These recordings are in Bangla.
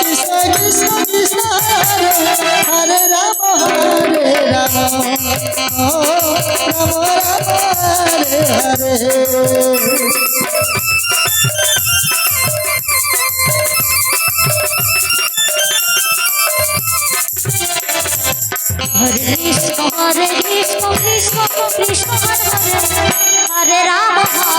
কৃষ্ণ কৃষ্ণ কৃষ্ণ হরে হরে রাম হরে রাম রাম রাম হরে হরে হরে কৃষ্ণ হরে কৃষ্ণ কৃষ্ণ কৃষ্ণ হরে হরে রাম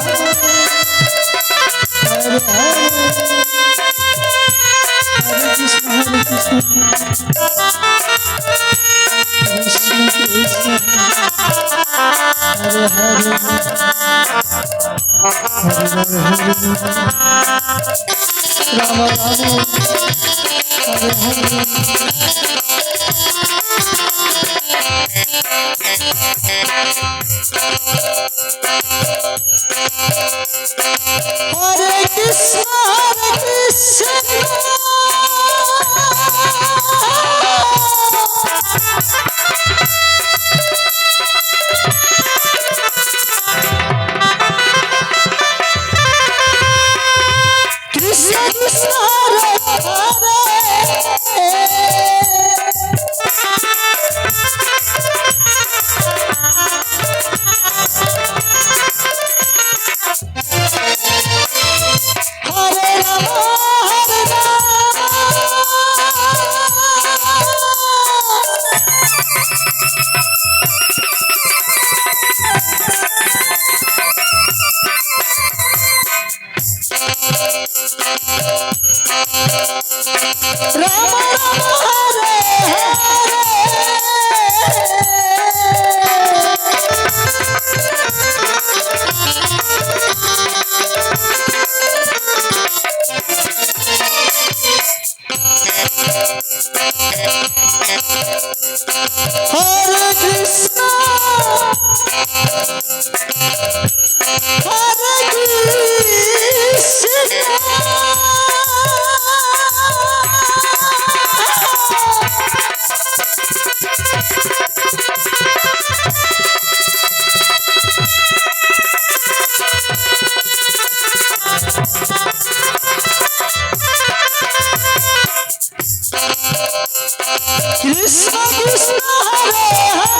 রাম রাম রাম হরে হরে কৃষ্ণ কৃষ্ণ হরে হরে।